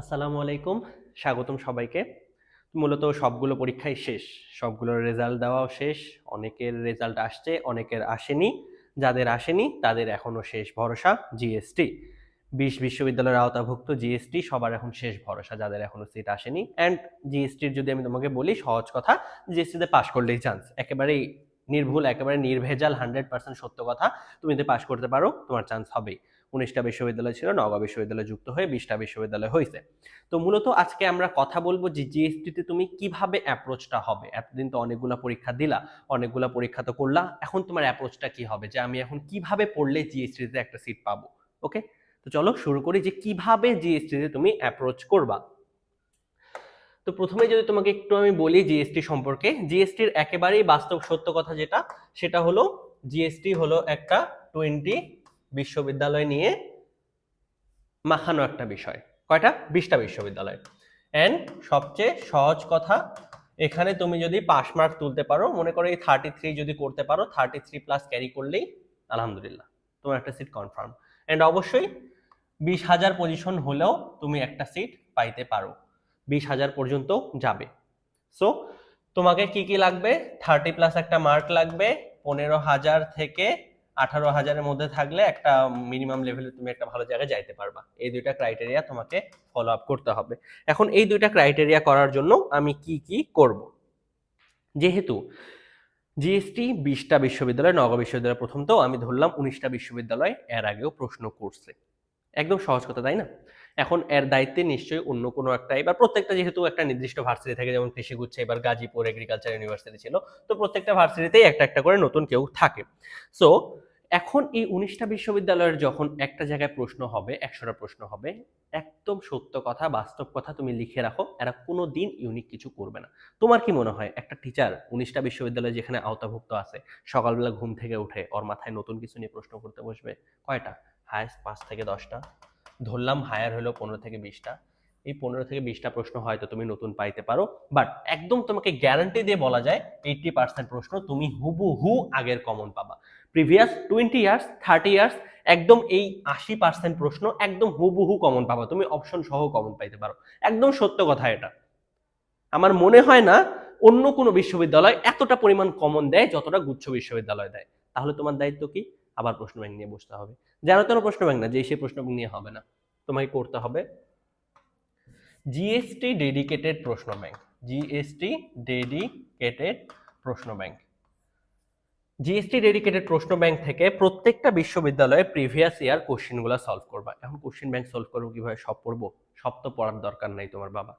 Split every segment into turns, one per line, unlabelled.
আসসালামু আলাইকুম, স্বাগতম সবাইকে। মূলত সবগুলো পরীক্ষাই শেষ। সবগুলোর রেজাল্ট দেওয়াও শেষ। অনেকের রেজাল্ট আসছে, অনেকের আসেনি। যাদের আসেনি, তাদের এখনও শেষ ভরসা জিএসটি বিশ বিশ্ববিদ্যালয়ের আওতাভুক্ত জিএসটি সবার এখন শেষ ভরসা, যাদের এখনও সিট আসেনি। অ্যান্ড জিএসটির যদি আমি তোমাকে বলি, সহজ কথা জিএসটিতে পাশ করলেই চান্স একেবারেই নির্ভুল, একেবারে নির্ভেজাল হান্ড্রেড পার্সেন্ট সত্য কথা, তুমি যদি পাশ করতে পারো, তোমার চান্স হবেই। উনিশটা বিশ্ববিদ্যালয় ছিল নওগাঁ বিশ্ববিদ্যালয় যুক্ত হয়ে বিশটা বিশ্ববিদ্যালয় হয়েছে তো মূলত আজকে আমরা কথা বলব যে জিএসটিতে তুমি কীভাবে অ্যাপ্রোচটা হবে। এতদিন তো অনেকগুলা পরীক্ষা দিলা, অনেকগুলা পরীক্ষা তো করলা, এখন তোমার অ্যাপ্রোচটা কি হবে? যে আমি এখন কীভাবে পড়লে জিএসটিতে একটা সিট পাবো ওকে তো চলো শুরু করি যে কীভাবে জিএসটিতে তুমি অ্যাপ্রোচ করবা। তো প্রথমে যদি তোমাকে একটু আমি বলি জিএসটি সম্পর্কে, জিএসটির একেবারেই বাস্তব সত্য কথা যেটা, সেটা হলো জিএসটি হলো একটা টোয়েন্টি বিশ্ববিদ্যালয় নিয়ে মাখানো একটা বিষয়। কয়টা? বিশটা বিশ্ববিদ্যালয়। অ্যান্ড সবচেয়ে সহজ কথা, এখানে তুমি যদি পাস মার্ক তুলতে পারো, মনে করো এই থার্টি থ্রি যদি করতে পারো থার্টি থ্রি প্লাস ক্যারি করলেই আলহামদুলিল্লাহ, তোমার একটা সিট কনফার্ম অ্যান্ড অবশ্যই বিশ হাজার পজিশন হলেও তুমি একটা সিট পাইতে পারো। বিশ হাজার পর্যন্ত যাবে। সো তোমাকে কি কি লাগবে? থার্টি প্লাস একটা মার্ক লাগবে, পনেরো হাজার থেকে আঠারো হাজারের মধ্যে থাকলে একটা মিনিমাম লেভেলে তুমি একটা ভালো জায়গায় যাইতে পারবা। এই দুইটা ক্রাইটেরিয়া তোমাকে ফলো আপ করতে হবে। এখন এই দুইটা ক্রাইটেরিয়া করার জন্য আমি কি কি করব? যেহেতু জিএসটি বিশটা বিশ্ববিদ্যালয়, নগর বিশ্ববিদ্যালয় প্রথম তো আমি ধরলাম উনিশটা বিশ্ববিদ্যালয় এর আগেও প্রশ্ন করছে। একদম সহজ কথা, তাই না? এখন এর দায়িত্বে নিশ্চয়ই অন্য কোনো একটা, এবার প্রত্যেকটা যেহেতু একটা নির্দিষ্ট ভার্সিটি থাকে, যেমন কৃষি গুচ্ছে এবার গাজীপুর এগ্রিকালচার ইউনিভার্সিটি ছিল, তো প্রত্যেকটা ভার্সিটিতেই একটা একটা করে নতুন কেউ থাকে। সো এখন এই উনিশটা বিশ্ববিদ্যালয়ের যখন একটা জায়গায় প্রশ্ন হবে, একশোটা প্রশ্ন হবে, একদম সত্য কথা, বাস্তব কথা তুমি লিখে রাখো, এরা কোনো দিন ইউনিক কিছু করবে না। তোমার কি মনে হয়? একটা টিচার উনিশটা বিশ্ববিদ্যালয় যেখানে আওতাভুক্ত আছে, সকালবেলা ঘুম থেকে উঠে ওর মাথায় নতুন কিছু নিয়ে প্রশ্ন করতে বসবে, কয়টা? হায়েস্ট পাঁচ থেকে দশটা। ধরলাম হায়ার হলো পনেরো থেকে বিশটা। এই পনেরো থেকে বিশটা প্রশ্ন হয়তো তুমি নতুন পাইতে পারো বাট একদম তোমাকে গ্যারান্টি দিয়ে বলা যায় এইটটি পার্সেন্ট প্রশ্ন তুমি হুবহু আগের কমন পাবা। Previous twenty years thirty years একদম এই আশি পার্সেন্ট প্রশ্ন একদম হুবহু কমন পাবা। তুমি অপশন সহ কমন পাইতে পারো। একদম সত্য কথা এটা। আমার মনে হয় না অন্য কোনো বিশ্ববিদ্যালয় এতটা পরিমাণ কমন দেয় যতটা গুচ্ছ বিশ্ববিদ্যালয় দেয়। তাহলে তোমার দায়িত্ব কি? আবার প্রশ্ন ব্যাংক নিয়ে বসতে হবে। যেন তেন প্রশ্ন ব্যাংক না যে সেই প্রশ্ন ব্যাংক নিয়ে হবে না। তোমাকে করতে হবে জিএসটি ডেডিকেটেড প্রশ্ন ব্যাংক জিএসটি ডেডিকেটেড প্রশ্ন ব্যাংক জিএসটি ডেডিকেটেড প্রশ্ন ব্যাংক থেকে প্রত্যেকটা বিশ্ববিদ্যালয়ে প্রিভিয়াস ইয়ার কোশ্চেনগুলো সলভ করবা। এখন কোশ্চেন ব্যাংক সলভ করব কীভাবে? সব পড়ব। সব তো পড়ার দরকার নাই তোমার বাবা।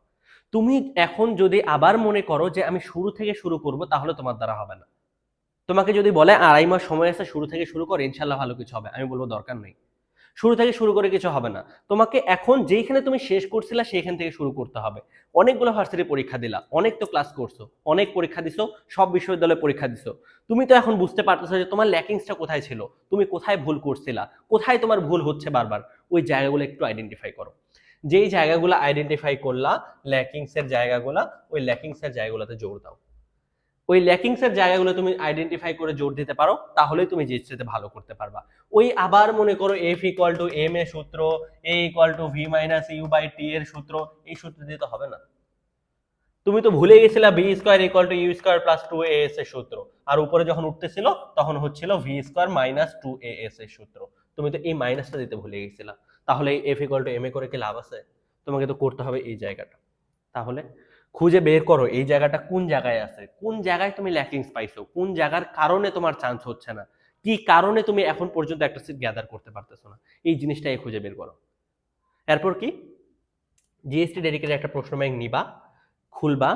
তুমি এখন যদি আবার মনে করো যে আমি শুরু থেকে শুরু করব, তাহলে তোমার দ্বারা হবে না। তোমাকে যদি বলে আড়াই মাস সময় আছে, শুরু থেকে শুরু করে ইনশাল্লাহ ভালো কিছু হবে। আমি বলব দরকার নেই। শুরু থেকে শুরু করে কিছু হবে না। তোমাকে এখন যেখানে তুমি শেষ করছিলা সেখান থেকে শুরু করতে হবে। অনেকগুলো ভার্সিটি পরীক্ষা দিলা। অনেক তো ক্লাস করছ। অনেক পরীক্ষা দিছো। সব বিশ্ববিদ্যালয়ে পরীক্ষা দিছো। তুমি তো এখন বুঝতে পারতেছো যে তোমার ল্যাকিংসটা কোথায় ছিল? তুমি কোথায় ভুল করছিলা? কোথায় তোমার ভুল হচ্ছে বারবার? ওই জায়গাগুলো একটু আইডেন্টিফাই করো। যেই জায়গাগুলো আইডেন্টিফাই করলা ল্যাকিংসের জায়গাগুলো, ওই ল্যাকিংসের জায়গাগুলোতে জোর দাও। ওই ল্যাকিংসের জায়গাগুলো তুমি আইডেন্টিফাই করে জোর দিতে পারো, তাহলেই তুমি জিএসটিতে ভালো করতে পারবা। ওই আবার মনে করো F equal to M A সূত্র A equal to V minus U by T এর সূত্র, এই সূত্র দিয়ে তো হবে না। তুমি তো ভুলে গেছিলা B square equal to U square plus two A S এর সূত্র। আর উপরে যখন উঠতেছিল, তখন হচ্ছিল V square minus two A S এর সূত্র। তুমি তো এই মাইনাসটা দিতে ভুলে গেছিলা। তাহলে F equal to M A করে কি লাভ আছে? তোমাকে তো করতে হবে এই জায়গাটা। তাহলে খুঁজে বের করো এই জায়গাটা কোন জায়গায় আছে, কোন জায়গায় তুমি ল্যাকিংস পাইছো, কোন জায়গার কারণে তোমার চান্স হচ্ছে না, কি কারণে তুমি এখন পর্যন্ত একটা সিট গ্যাদার করতে পারতেছো না, এই জিনিসটাই খুঁজে বের করো। এরপর কি? জিএসটি ডেডিকেটেড একটা প্রশ্ন ব্যাংক নিবা, খুলবা,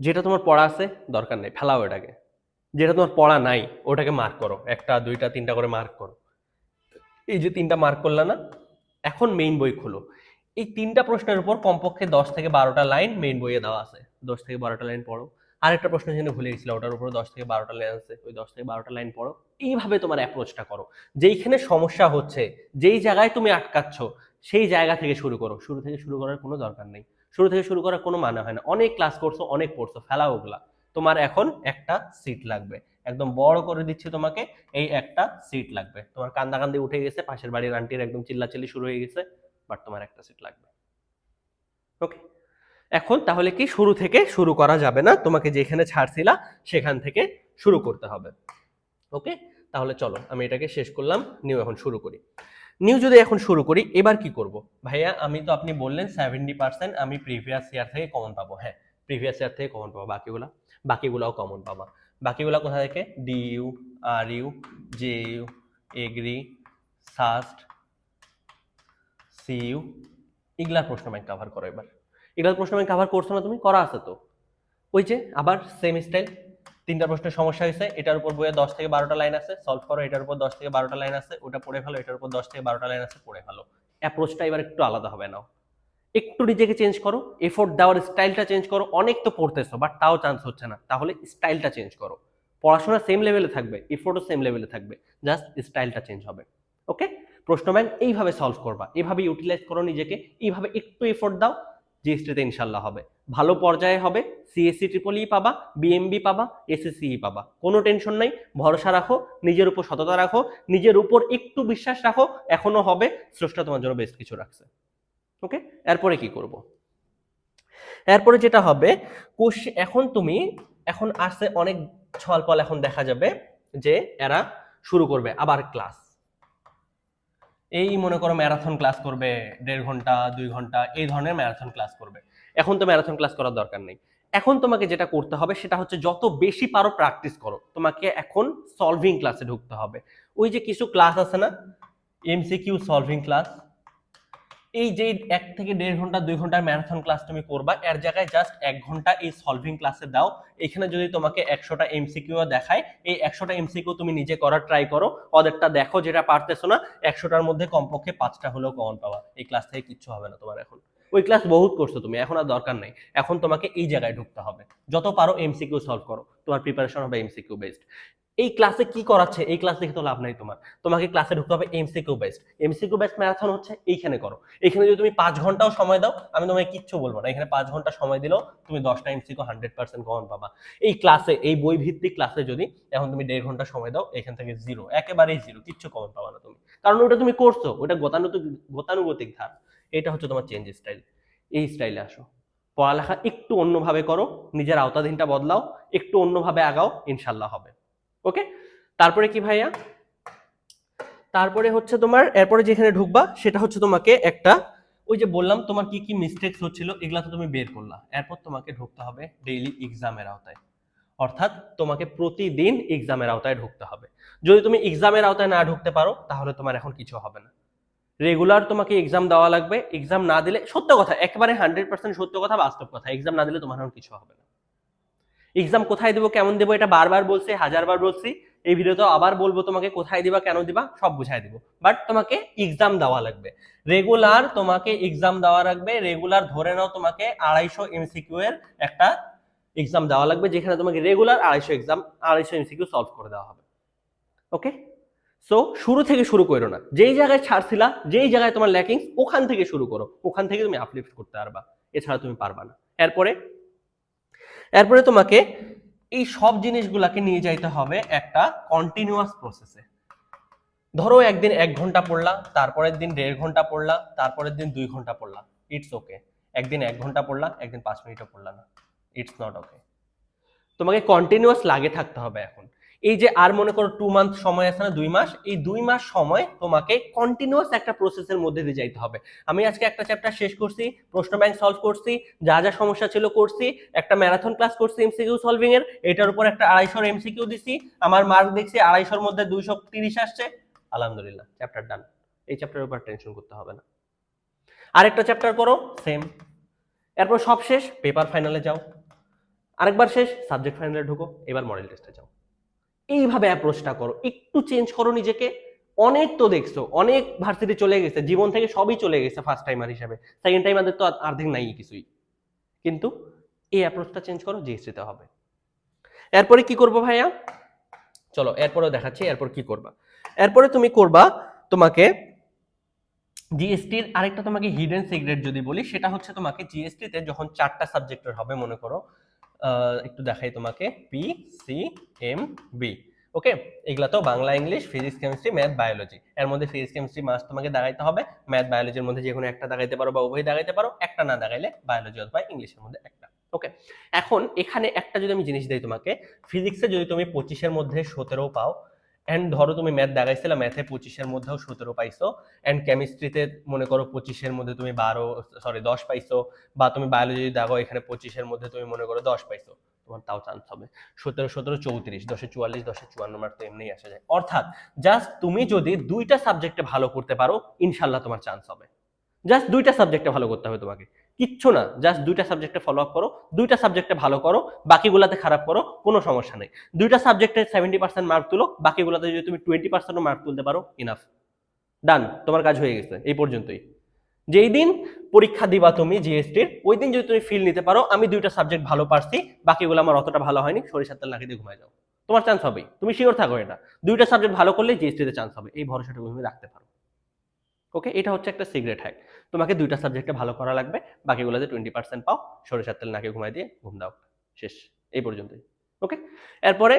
যেটা তোমার পড়া আছে, দরকার নেই, ফেলাও এটাকে। যেটা তোমার পড়া নাই, ওটাকে মার্ক করো, একটা, দুইটা, তিনটা করে মার্ক করো। এই যে তিনটা মার্ক করলা না, এখন মেইন বই খুলো। এই তিনটা প্রশ্নের উপর কমপক্ষে দশ থেকে বারোটা লাইন মেইন বইয়ে দেওয়া আছে। দশ থেকে বারোটা লাইন পড়ো। আরেকটা প্রশ্ন যেন ভুলে গেছিল ওটার উপরে দশ থেকে বারোটা লাইন আছে। ওই দশ থেকে বারোটা লাইন পড়ো। এইভাবে তোমার অ্যাপ্রোচটা করো। যেইখানে সমস্যা হচ্ছে, যেই জায়গায় তুমি আটকাচ্ছ, সেই জায়গা থেকে শুরু করো। শুরু থেকে শুরু করার কোনো দরকার নেই। শুরু থেকে শুরু করার কোনো মানে হয় না। অনেক ক্লাস করছ, অনেক পড়ছো, ফেলা ওগুলা। তোমার এখন একটা সিট লাগবে। একদম বড় করে দিচ্ছি তোমাকে, এই একটা সিট লাগবে। তোমার কান্দা কান্দি উঠে গেছে, পাশের বাড়ির আন্টির একদম চিল্লাচিল্লি শুরু হয়ে গেছে। বাট তোমার একটা সিট লাগবে। ওকে এখন তাহলে কি শুরু থেকে শুরু করা যাবে না? তোমাকে যেখানে ছাড়ছিলা, সেখান থেকে শুরু করতে হবে। ওকে তাহলে চলো, আমি এটাকে শেষ করলাম নিউ এখন শুরু করি। নিউ যদি এখন শুরু করি, এবার কি করব? ভাইয়া, আমি তো আপনি বললেন সেভেন্টি পার্সেন্ট আমি প্রিভিয়াস ইয়ার থেকে কমন পাবো। হ্যাঁ প্রিভিয়াস ইয়ার থেকে কমন পাবো। বাকিগুলা, বাকিগুলাও কমন পাবা। বাকিগুলা কোথা থেকে? D U R U J U agri SUST C U এগুলার প্রশ্ন ব্যাংক কাভার করো এবার। এগুলার প্রশ্ন ব্যাংক কাভার করছ না তুমি? করা আছে তো। ওই যে, আবার সেম স্টাইল তিনটা প্রশ্নের সমস্যা হয়েছে, এটার উপর বইয়ে দশ থেকে বারোটা লাইন আছে সলভ করো, এটার উপর দশ থেকে বারোটা লাইন আছে, ওটা পড়ে ফেলো, এটার উপর দশ থেকে বারোটা লাইন আছে, পড়ে ফেলো। অ্যাপ্রোচটা এবার একটু আলাদা হবে নাও। একটু নিজেকে চেঞ্জ করো এফোর্ট দেওয়ার স্টাইলটা চেঞ্জ করো, অনেক তো পড়তেছো বাট তাও চান্স হচ্ছে না। তাহলে স্টাইলটা চেঞ্জ করো। পড়াশোনা সেম লেভেলে থাকবে এফোর্টও সেম লেভেলে থাকবে জাস্ট স্টাইলটা চেঞ্জ হবে। ওকে প্রশ্ন ব্যাংক এইভাবে সলভ করবা। এইভাবে ইউটিলাইজ করো নিজেকে, এইভাবে একটু এফোর্ট দাও জিএসটিতে ইনশাল্লাহ হবে। ভালো পর্যায়ে হবে সিএসসি ট্রিপল ই পাবা বিএমবি পাবা এসএসসি পাবা। কোনো টেনশন নাই, ভরসা রাখো, নিজের উপর সততা রাখো, নিজের উপর একটু বিশ্বাস রাখো এখনও হবে, স্রষ্টা তোমার জন্য বেশ কিছু রাখছে। ওকে এরপরে কি করব? এরপরে যেটা হবে কোশ্চেন এখন তুমি, এখন আসছে অনেক ছল পল এখন দেখা যাবে যে এরা শুরু করবে আবার ক্লাস এই মনে করো ম্যারাথন ক্লাস করবে, দেড় ঘণ্টা, দুই ঘণ্টা, এই ধরনের ম্যারাথন ক্লাস করবে। এখন তো ম্যারাথন ক্লাস করার দরকার নেই। এখন তোমাকে যেটা করতে হবে সেটা হচ্ছে যত বেশি পারো প্র্যাকটিস করো, তোমাকে এখন সলভিং ক্লাসে ঢুকতে হবে। ওই যে কিছু ক্লাস আছে না এমসিকিউ সলভিং ক্লাস এই যে এক থেকে দেড় ঘণ্টা, দুই ঘণ্টার ম্যারাথন ক্লাস তুমি করবা, এর জায়গায় জাস্ট এক ঘণ্টা এই সলভিং ক্লাসে দাও। এখানে যদি তোমাকে একশোটা এমসিকিউ দেখায়, এই একশোটা এমসিকিউ তুমি নিজে করার ট্রাই করো। ওদেরটা দেখো যেটা পারতেছো না, একশোটার মধ্যে কমপক্ষে পাঁচটা হলেও কমন পাওয়া এই ক্লাস থেকে কিচ্ছু হবে না তোমার এখন। ওই ক্লাস বহুত করছ তুমি, এখন আর দরকার নেই। এখন তোমাকে এই জায়গায় ঢুকতে হবে। যত পারো এমসিকিউ সলভ করো। তোমার প্রিপারেশন হবে এমসিকিউ বেসড এই ক্লাসে কি করাচ্ছে? এই ক্লাস দেখে তো লাভ নাই তোমার। তোমাকে ক্লাসে ঢুকতে হবে MCQ based MCQ based marathon হচ্ছে এইখানে করো। এখানে যদি তুমি পাঁচ ঘন্টাও সময় দাও, আমি তোমাকে কিচ্ছু বলব না। এখানে পাঁচ ঘণ্টা সময় দিলেও তুমি দশটা এমসিকিউ হান্ড্রেড পার্সেন্ট কমন পাবা। এই ক্লাসে এই বই ভিত্তিক ক্লাসে যদি এখন তুমি দেড় ঘণ্টা সময় দাও, এখান থেকে জিরো একেবারেই জিরো কিচ্ছু কমন পাবা না তুমি। কারণ ওটা তুমি করছ। ওটা গতানুগতিক গতানুগতিক ধার। এটা হচ্ছে তোমার চেঞ্জ স্টাইল এই স্টাইলে আসো। পড়ালেখা একটু অন্যভাবে করো। নিজের আওতাধীনটা বদলাও। একটু অন্যভাবে আগাও। ইনশাল্লাহ হবে। ওকে তারপরে কি ভাইয়া? তারপরে হচ্ছে তোমার, এরপরে যেখানে ঢুকবা, সেটা হচ্ছে তোমাকে একটা, ওই যে বললাম তোমার কি কি মিস্টেকস হচ্ছিল, এগুলা তো তুমি বের করলা। এরপর তোমাকে ঢুকতে হবে ডেইলি এক্সামের আওতায়। অর্থাৎ তোমাকে প্রতিদিন এক্সামের আওতায় ঢুকতে হবে। যদি তুমি এক্সামের আওতায় না ঢুকতে পারো, তাহলে তোমার এখন কিছু হবে না। রেগুলার তোমাকে এক্সাম দেওয়া লাগবে। এক্সাম না দিলে, সত্য কথা, একেবারে হান্ড্রেড পার্সেন্ট সত্য কথা, বাস্তব কথা এক্সাম না দিলে তোমার এখন কিছু হবে না। এক্সাম কোথায় দেবো, কেমন দেবো, এটা বারবার বলছি, হাজারবার বলছি। এই ভিডিওতে আবার বলব তোমাকে কোথায় দিবা, কেন দিবা, সব বুঝাই দিব। বাট তোমাকে এক্সাম দেওয়া লাগবে। রেগুলার তোমাকে এক্সাম দেওয়া লাগবে রেগুলার ধরে নাও তোমাকে আড়াইশো এমসিকিউ এর একটা এক্সাম দেওয়া লাগবে, যেখানে তোমাকে রেগুলার আড়াইশো এক্সাম আড়াইশো এমসিকিউ সলভ করে দেওয়া হবে। ওকে সো শুরু থেকে শুরু করো না। যেই জায়গায় ছাড়ছিলা, যেই জায়গায় তোমার ল্যাকিংস ওখান থেকে শুরু করো। ওখান থেকে তুমি আপলিফট করতে পারবা। এছাড়া তুমি পারবা না। এরপরে এরপরে তোমাকে এই সব জিনিসগুলাকে নিয়ে যাইতে হবে একটা কন্টিনিউয়াস প্রসেসে ধরো একদিন এক ঘণ্টা পড়লা, তারপরের দিন দেড় ঘণ্টা পড়লা, তারপরের দিন দুই ঘণ্টা পড়লা। ইটস ওকে একদিন এক ঘণ্টা পড়লা, একদিন পাঁচ মিনিটও পড়লা না। ইটস নট ওকে তোমাকে কন্টিনিউয়াস লাগে থাকতে হবে এখন। এই যে আর মনে করো টু মান্থ সময় আছে না, দুই মাস, এই দুই মাস সময় তোমাকে কন্টিনিউয়াস একটা প্রসেসের মধ্যে দিয়ে যাইতে হবে। আমি আজকে একটা চ্যাপ্টার শেষ করছি, প্রশ্ন ব্যাংক সলভ করছি, যা যা সমস্যা ছিল করছি, একটা ম্যারাথন ক্লাস করছি এমসিকিউ সলভিং এর, এটার উপর একটা আড়াইশোর এমসিকিউ দিছি, আমার মার্ক দেখছি আড়াইশোর মধ্যে দুইশো তিরিশ আসছে। আলহামদুলিল্লাহ চ্যাপ্টার ডান এই চ্যাপ্টারের উপর টেনশন করতে হবে না। আরেকটা চ্যাপ্টার করো সেম এরপর সব শেষ পেপার ফাইনালে যাও। আরেকবার শেষ সাবজেক্ট ফাইনালে ঢুকো, এবার মডেল টেস্টে যাও। এইভাবে অ্যাপ্রোচটা করো। একটু চেঞ্জ করো নিজেকে। অনেক তো দেখছ, অনেক ভার্সিটি চলে গেছে, জীবন থেকে সবই চলে গেছে ফার্স্ট টাইমার হিসাবে। সেকেন্ড টাইমারদের তো অর্ধেক নাই কিছুই। কিন্তু এই অ্যাপ্রোচটা চেঞ্জ করো জিএসটিতে হবে। এরপরে কি করব ভাইয়া? চলো, এরপরেও দেখাচ্ছি, এরপর কি করবা? এরপরে তুমি করবা তোমাকে জিএসটির আরেকটা তোমাকে হিডেন সিক্রেট যদি বলি, সেটা হচ্ছে তোমাকে জিএসটিতে যখন চারটা সাবজেক্টের হবে, মনে করো একটু দেখাই তোমাকে P C M B okay এগুলা তো Bangla, English physics chemistry math biology এর মধ্যে ফিজিক্স কেমিস্ট্রি মাস তোমাকে দাঁড়াইতে হবে। ম্যাথ বায়োলজির মধ্যে যে কোনো একটা দাঁড়াইতে পারো বা উভয় দাঁড়াইতে পারো। একটা না দাঁড়াইলে বায়োলজি অথবা ইংলিশের মধ্যে একটা ওকে এখন এখানে একটা যদি আমি জিনিস দিই তোমাকে ফিজিক্সে যদি তুমি পঁচিশের মধ্যে সতেরো পাও অ্যান্ড ধরো তুমি ম্যাথ দেখাইছিলে ম্যাথে পঁচিশের মধ্যেও সতেরো পাইছো। অ্যান্ড কেমিস্ট্রিতে মনে করো পঁচিশের মধ্যে তুমি বারো সরি দশ পাইছো। বা তুমি বায়োলজি দেখো, এখানে পঁচিশের মধ্যে তুমি মনে করো দশ পাইছো। তোমার তাও চান্স হবে। সতেরো সতেরো, চৌত্রিশ, দশে চুয়াল্লিশ, দশে চুয়ান্ন মার্ক তো এমনিই আসা যায়। অর্থাৎ জাস্ট তুমি যদি দুইটা সাবজেক্টে ভালো করতে পারো, ইনশাল্লাহ তোমার চান্স হবে। জাস্ট দুইটা সাবজেক্টে ভালো করতে হবে তোমাকে। কিচ্ছু না জাস্ট দুইটা সাবজেক্টে ফলো আপ করো, দুইটা সাবজেক্টে ভালো করো, বাকিগুলাতে খারাপ করো, কোনো সমস্যা নেই। দুইটা সাবজেক্টে সেভেন্টি পার্সেন্ট মার্ক তুলো, বাকিগুলাতে যদি তুমি টোয়েন্টি পার্সেন্টও মার্ক তুলতে পারো ইনাফ ডান তোমার কাজ হয়ে গেছে, এই পর্যন্তই। যেই দিন পরীক্ষা দিবা তুমি জিএসটির ওই দিন যদি তুমি ফিল নিতে পারো, আমি দুইটা সাবজেক্ট ভালো পারছি, বাকিগুলো আমার অতটা ভালো হয়নি, সরিষার তেল লাগিয়ে দিয়ে ঘুমায় যাও। তোমার চান্স হবেই, তুমি শিওর থাকো এটা। দুইটা সাবজেক্ট ভালো করলে জিএসটিতে চান্স হবে, এই ভরসাটা তুমি রাখতে পারো। ওকে এটা হচ্ছে একটা সিগারেট হ্যাক তোমাকে দুইটা সাবজেক্টে ভালো করা লাগবে, বাকিগুলোতে টোয়েন্টি পার্সেন্ট পাও, সরিষার তেল নাকে ঘুমাই দিয়ে ঘুম দাও। শেষ, এই পর্যন্তই। ওকে এরপরে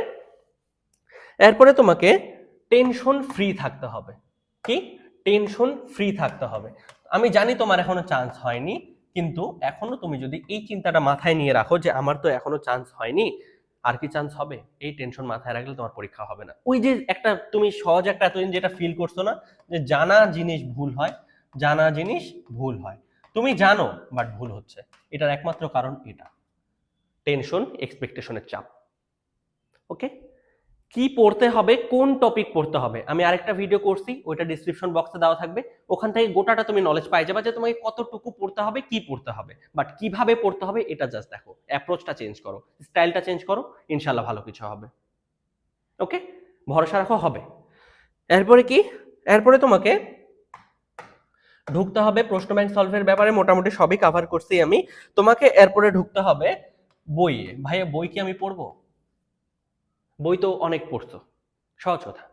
এরপরে তোমাকে টেনশন ফ্রি থাকতে হবে। কি? টেনশন ফ্রি থাকতে হবে। আমি জানি তোমার এখনও চান্স হয়নি, কিন্তু এখনও তুমি যদি এই চিন্তাটা মাথায় নিয়ে রাখো যে আমার তো এখনও চান্স হয়নি, আর কি চান্স হবে? এই টেনশন মাথায় রাখলে তোমার পরীক্ষা হবে না। ওই যে একটা, তুমি সহজ একটা এতদিন যেটা ফিল করছ না, যে জানা জিনিস ভুল হয় জানা জিনিস ভুল হয়। তুমি জানো বাট ভুল হচ্ছে। এটার একমাত্র কারণ এটা। টেনশন এক্সপেকটেশনের চাপ। ওকে কি পড়তে হবে, কোন টপিক পড়তে হবে? আমি আরেকটা ভিডিও করছি, ওইটা ডিসক্রিপশন বক্সে দেওয়া থাকবে। ওখান থেকে গোটাটা তুমি নলেজ পাই যাবে যে তোমাকে কতটুকু পড়তে হবে, কি পড়তে হবে। বাট কীভাবে পড়তে হবে, এটা জাস্ট দেখো। অ্যাপ্রোচটা চেঞ্জ করো। স্টাইলটা চেঞ্জ করো ইনশাল্লাহ ভালো কিছু হবে। ওকে ভরসা রাখো, হবে। এরপরে কি? এরপরে তোমাকে ঢুকতে হবে, প্রশ্ন ব্যাংক সলভের ব্যাপারে মোটামুটি সবই কভার করছি আমি। তোমাকে এরপরে ঢুকতে হবে বইয়ে ভাইয়া, বই কি আমি পড়ব? বই তো অনেক পড়ছো। সহজ কথা।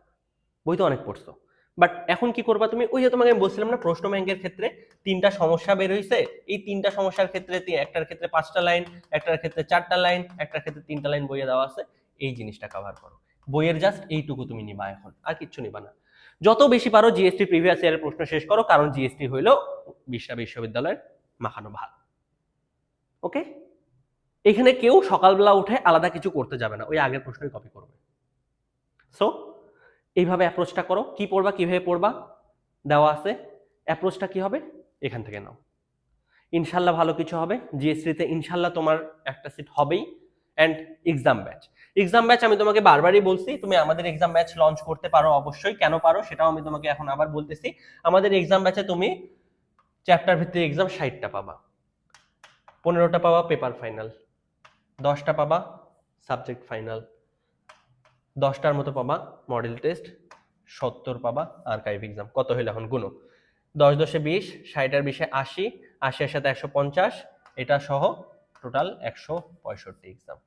বই তো অনেক পড়ছো। বাট এখন কি করবা তুমি? ওই যে তোমাকে আমি বলছিলাম না, প্রশ্ন ব্যাংকের ক্ষেত্রে তিনটা সমস্যা বের হয়েছে এই তিনটা সমস্যার ক্ষেত্রে একটার ক্ষেত্রে পাঁচটা লাইন একটার ক্ষেত্রে চারটা লাইন একটার ক্ষেত্রে তিনটা লাইন বইয়ে দেওয়া আছে। এই জিনিসটা কভার করো। বইয়ের জাস্ট এইটুকু তুমি নিবা এখন। আর কিচ্ছু নিবা না। যত বেশি পারো জিএসটি প্রিভিয়াস ইয়ারের প্রশ্ন শেষ করো, কারণ জিএসটি হইল বিশ্ব বিশ্ববিদ্যালয়ের মাখানো ভাত ওকে এখানে কেউ সকালবেলা উঠে আলাদা কিছু করতে যাবে না, ওই আগের প্রশ্নই কপি করবে। সো এইভাবে অ্যাপ্রোচটা করো। কি পড়বা, কীভাবে পড়বা? দেওয়া আছে। অ্যাপ্রোচটা কি হবে? এখান থেকে নাও। ইনশাল্লাহ ভালো কিছু হবে। জিএসটিতে ইনশাল্লাহ তোমার একটা সিট হবেই। And exam batch exam batch আমি তোমাকে বারবারই বলছি, তুমি আমাদের এক্সাম ব্যাচ লঞ্চ করতে পারো অবশ্যই। কেন পারো সেটাও আমি তোমাকে এখন আবার বলতেছি। আমাদের এক্সাম ব্যাচে তুমি চ্যাপ্টার ভিত্তিক এক্সাম ষাটটা পাবা। পনেরোটা পাবা পেপার ফাইনাল দশটা পাবা সাবজেক্ট ফাইনাল দশটার মতো পাবা মডেল টেস্ট সত্তর পাবা আর্কাইভ এক্সাম কত হইলে এখন? গুনো। দশ দশে বিশ ষাটের বিশে আশি, আশির সাথে একশো পঞ্চাশ, এটা সহ টোটাল একশো পঁয়ষট্টি এক্সাম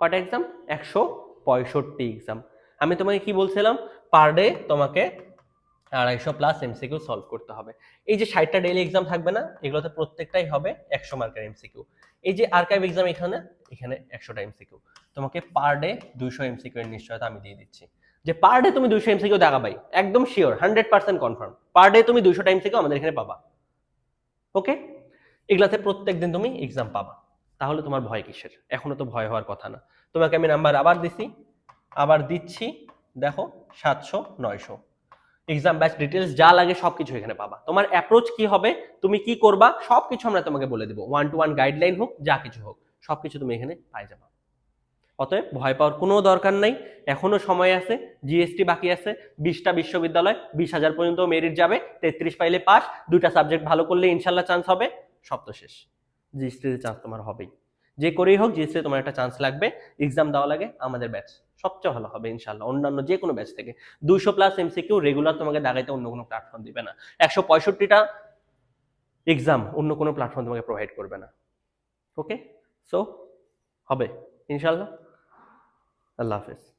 কটা এক্সাম একশো পঁয়ষট্টি এক্সাম আমি তোমাকে কি বলছিলাম? পার ডে তোমাকে আড়াইশো প্লাস এমসিকিউ সলভ করতে হবে। এই যে ষাটটা ডেইলি এক্সাম থাকবে না, এগুলোতে প্রত্যেকটাই হবে একশো মার্কের এমসিকিউ এই যে আর্কাইভ এক্সাম এখানে এখানে একশোটা এমসিকিউ তোমাকে পার ডে দুইশো এমসিকিউ এর নিশ্চয়তা আমি দিয়ে দিচ্ছি। যে পার ডে তুমি দুইশো এমসিকিউ দেখাবাই, একদম sure hundred percent confirm per day তুমি দুইশোটা এমসিকিউ আমাদের এখানে পাবা। ওকে এগুলাতে প্রত্যেক দিন তুমি এক্সাম পাবা। তাহলে তোমার ভয় কিসের? এখনও তো ভয় হওয়ার কথা না। তোমাকে আমি নাম্বার আবার দিছি। আবার দিচ্ছি। দেখো, সাতশো, নয়শো। এক্সাম ব্যাচ ডিটেলস যা লাগে সবকিছু এখানে পাবা। তোমার অ্যাপ্রোচ কি হবে? তুমি কি করবা? সবকিছু আমরা তোমাকে বলে দেবো। ওয়ান টু ওয়ান গাইডলাইন হোক, যা কিছু হোক সব কিছু তুমি এখানে পাই যাবা। অতএব ভয় পাওয়ার কোনো দরকার নাই। এখনও সময় আছে জিএসটি বাকি আছে। বিশটা বিশ্ববিদ্যালয়, বিশ হাজার পর্যন্ত মেরিট যাবে। তেত্রিশ পাইলে পাস দুইটা সাবজেক্ট ভালো করলে ইনশাল্লাহ চান্স হবে। সব তো শেষ। জিএসটিতে চান্স তোমার হবেই। যে করেই হোক জিএসটিতে তোমার একটা চান্স লাগবে এক্সাম দেওয়া লাগে, আমাদের ব্যাচ সবচেয়ে ভালো হবে ইনশাল্লাহ অন্যান্য যে কোনো ব্যাচ থেকে। দুইশো প্লাস এমসিকিউ রেগুলার তোমাকে দাগাইতে অন্য কোনো প্ল্যাটফর্ম দিবে না। একশো পঁয়ষট্টিটা এক্সাম অন্য কোনো প্ল্যাটফর্ম তোমাকে প্রোভাইড করবে না। ওকে সো হবে। ইনশাল্লাহ আল্লাহ হাফেজ।